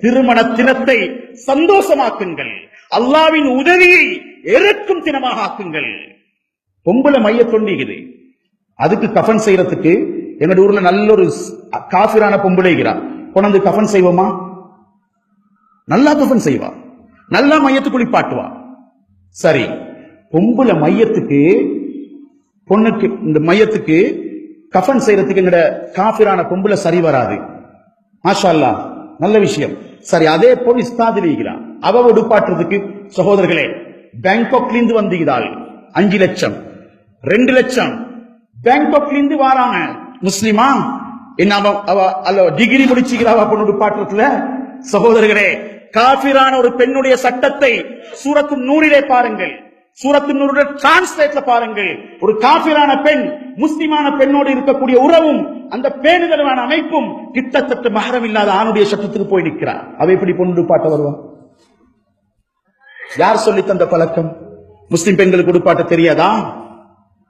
திருமண தினத்தை சந்தோஷமாக்குங்கள். அல்லாவின் உதவியை எருக்கும் தினமாக ஆக்குங்கள். பொம்பளை மைய தொண்டிக்குது அதுக்கு கஃன் செய்யறதுக்கு எங்க ஊர்ல நல்ல ஒரு ஸ்- காஃபிரான பொம்பளை கொண்டாந்து கஃன் செய்வோமா? நல்லா கஃன் செய்வா. நல்லா மையத்து குளிப்பாட்டுவா. சரி பொம்பளை மையத்துக்கு பொண்ணுக்கு இந்த மையத்துக்கு கஃன் செய்யறதுக்கு எங்கட காஃபிரான பொம்பளை சரி வராது. மாஷா அல்லாஹ் நல்ல விஷயம். சரி அதே போல் இஸ்தாதில் அவ உடுப்பாட்டுறதுக்கு சகோதரர்களே பேங்காக்ல இருந்து வந்தீங்கதாள் அஞ்சு லட்சம். ரெண்டு லட்சம். பேங்காக்ல இருந்து வாராங்க. முஸ்லிமா? என்ன அவ அவ அல்ல டிகிரி முடிச்சுக்கிறா பொண்ணு உடுப்பாட்டுறதுல சகோதரர்களே காபிரான ஒரு பெண்ணுடைய சட்டத்தை சூரத்து நூறிலே பாருங்கள். சூரத்தினுடைய டிரான்ஸ்லேட்ல பாருங்கள். ஒரு காபிரான பெண் முஸ்லிமான பெண்ணோடு இருக்கக்கூடிய உறவும் அந்த பேணுதலான அமைப்பும் கிட்டத்தட்ட மகரம் இல்லாத ஆணுடைய சத்தத்துக்கு போய் நிற்கிறார் அவ எப்படி பொண்ணு பாட்ட வருவா? யார் சொல்லி தந்த பழக்கம்? முஸ்லிம் பெண்களுக்கு உடுப்பாட்ட தெரியாதா?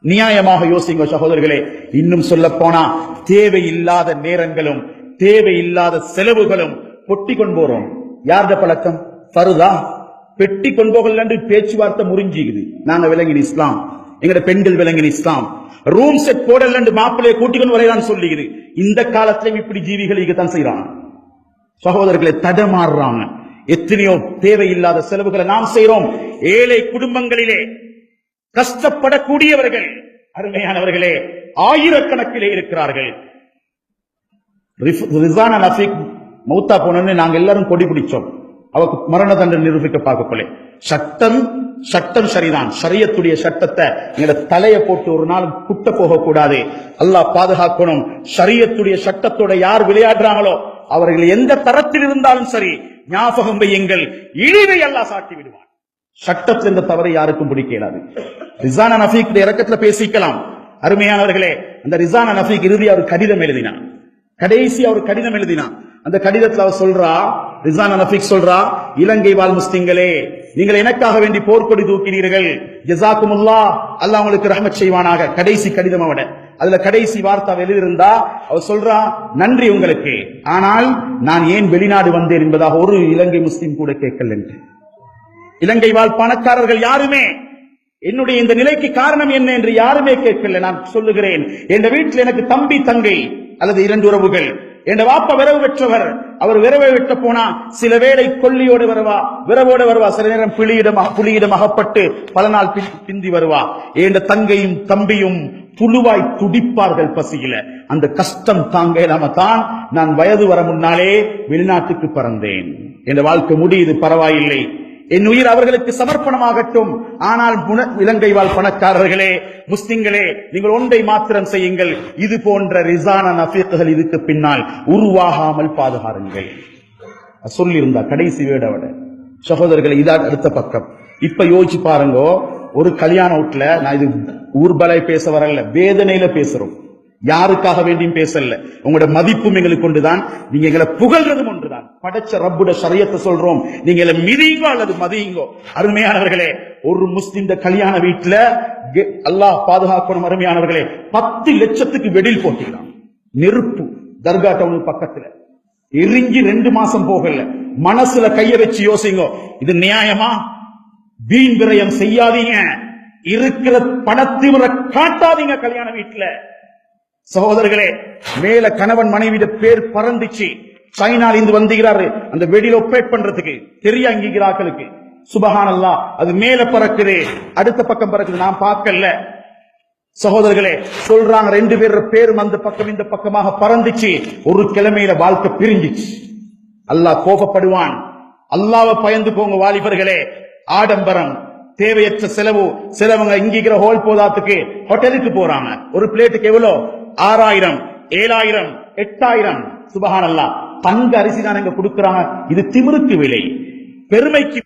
நியாயமாக யோசிங்க சகோதரர்களே. இன்னும் சொல்ல போனா தேவையில்லாத நேரங்களும் தேவையில்லாத செலவுகளும் கொட்டி கொண்டு போறோம். யார்த பழக்கம்? பருதா பெட்டி கொண்டு போகல என்று பேச்சுவார்த்தை முறிஞ்சிக்குது நாங்க விளங்கின இஸ்லாம். எங்கட பெண்கள் விளங்கின இஸ்லாம். ரூம் செட் போடல என்று மாப்பிள்ளையை கூட்டிக்கொண்டு சொல்லுகிறது. இந்த காலத்திலும் இப்படி ஜீவிகள் இங்கத்தான் செய்யறாங்க சகோதரர்களை தடமாறுறாங்க. எத்தனையோ தேவையில்லாத செலவுகளை நாம் செய்யறோம் ஏழை குடும்பங்களிலே கஷ்டப்படக்கூடியவர்கள் அருமையானவர்களே ஆயிரக்கணக்கிலே இருக்கிறார்கள். ரிசானா நஃபீக் மௌத்தா போனன்னு நாங்க எல்லாரும் கொடி பிடிச்சோம். அவக்கு மரண தண்டனை நிரூபிக்க பார்க்கக்குள்ளே. சட்டம் சட்டம் சரிதான். சரியத்துடைய சட்டத்தை எங்கட தலைய போட்டு ஒரு நாள் குட்ட போக கூடாது அல்லாஹ் பாதுகாக்கணும். சரியத்துடைய சட்டத்தோட யார் விளையாடுறாங்களோ அவர்கள் எந்த தரத்தில் இருந்தாலும் சரி ஞாபகம் வையுங்கள். இழிவை அல்லாஹ் சாட்டி விடுவான். சட்டத்தில் இந்த தவறை யாருக்கும் பிடிக்க இயலாது. ரிசானா நஃபீக் இறக்கத்துல பேசிக்கலாம். அருமையானவர்களே அந்த ரிசானா நஃபீக் இறுதி அவர் கடிதம் எழுதினான். கடைசி அவர் கடிதம் எழுதினான். அந்த கடிதத்துல அவர் சொல்றா ரிசானா நஃபீக் சொல்றா இலங்கை வாழ் முஸ்லிம்களே நீங்கள் எனக்காக வேண்டி போர்க்கொடி தூக்கினீர்கள். ஜசாக்குமுல்லா அல்லாஹ் உங்களுக்கு ரஹமத் செய்வானாக. கடைசி கடிதம் அவட. அதுல கடைசி வார்த்தை வெளியிருந்தா அவர் சொல்றா நன்றி உங்களுக்கு. ஆனால் நான் ஏன் வெளிநாடு வந்தேன் என்பதாக ஒரு இலங்கை முஸ்லிம் கூட கேட்கல என்று. இலங்கை வாழ் பணக்காரர்கள் யாருமே? என்னுடைய இந்த நிலைக்கு காரணம் என்ன என்று யாருமே கேட்கல. நான் சொல்லுகிறேன் என் வீட்டில் எனக்கு தம்பி தங்கை அல்லது இரண்டு உறவுகள். என் வாப்பா விரவு பெற்றவர் அவர் விரவை வெட்ட போனா சில வேளை கொல்லியோடு வருவா விரவோடு வருவா. சில நேரம் பிளியிடம் புலியிடம் அகப்பட்டு பல நாள் பிந்தி வருவா. ஏண்ட தங்கையும் தம்பியும் புழுவாய் துடிப்பார்கள் பசியில. அந்த கஷ்டம் தாங்க இல்லாம தான் நான் வயது வர முன்னாலே வெளிநாட்டுக்கு பறந்தேன். என் வாழ்க்கை முடியுது பரவாயில்லை. என் உயிர் அவர்களுக்கு சமர்ப்பணமாகட்டும். ஆனால் இலங்கை வாழ் பணக்காரர்களே முஸ்லிம்களே நீங்கள் ஒன்றை மாத்திரம் செய்யுங்கள். இது போன்ற ரிசான நஃபீக்குகள் இதுக்கு பின்னால் உருவாகாமல் பாதுகாருங்கள். சொல்லியிருந்தா கடைசி வேடவிட சகோதரர்களை இதான் அடுத்த பக்கம். இப்ப யோசிச்சு பாருங்க ஒரு கல்யாண வீட்டுல நான் இது ஊர்பலை பேச வரல வேதனையில பேசுறோம். யாருக்காக வேண்டியும் பேசல. உங்களோட மதிப்பும் எங்களுக்கு கொண்டுதான். நீங்க எங்களை புகழ்றதும் ஒன்று. படைச்ச ரப்புட சரியத்தை சொல்றோம். நீங்க இதை மிதிங்கோ அல்லது மதியுங்கோ. அருமையானவர்களே ஒரு முஸ்லிம் இந்த கல்யாண வீட்டுல அல்லாஹ் பாதுகாக்கணும் அருமையானவர்களே பத்து லட்சத்துக்கு வெடில் போட்டிக்கிறான் நெருப்பு தர்கா டவுன் பக்கத்துல. எரிஞ்சு ரெண்டு மாசம் போகல. மனசுல கைய வச்சு யோசிங்கோ. இது நியாயமா? வீண் விரயம் செய்யாதீங்க. இருக்கிற பணத்திமுறை காட்டாதீங்க கல்யாண வீட்டுல. சகோதரர்களே மேல கணவன் மனைவிட பேர் பறந்துச்சு. சைனால இருந்து வந்துகிறாரு அந்த வெடியில ஒப்பேட் பண்றதுக்கு தெரிய அங்கீகிறாக்களுக்கு சுபஹானல்லா அது மேல பறக்குது. அடுத்த பக்கம் பறக்குது. நான் பார்க்கல. சகோதரர்களே சொல்றாங்க ரெண்டு பேர் பேரும் அந்த பக்கம் இந்த பக்கமாக பறந்துச்சு. ஒரு கிழமையில வாழ்க்கை பிரிஞ்சிச்சு. அல்லாஹ் கோபப்படுவான். அல்லாவை பயந்து போங்க வாலிபர்களே. ஆடம்பரம் தேவையற்ற செலவு. சிலவங்க இங்கிக்கிற ஹோல் போதாத்துக்கு ஹோட்டலுக்கு போறாங்க. ஒரு பிளேட்டுக்கு எவ்வளவு ஆறாயிரம் ஏழாயிரம் எட்டாயிரம். சுபஹானல்லாஹ் தங்க அரிசி தான் இங்க கொடுக்கிறாங்க. இது திமிருக்கு விலை. பெருமைக்கு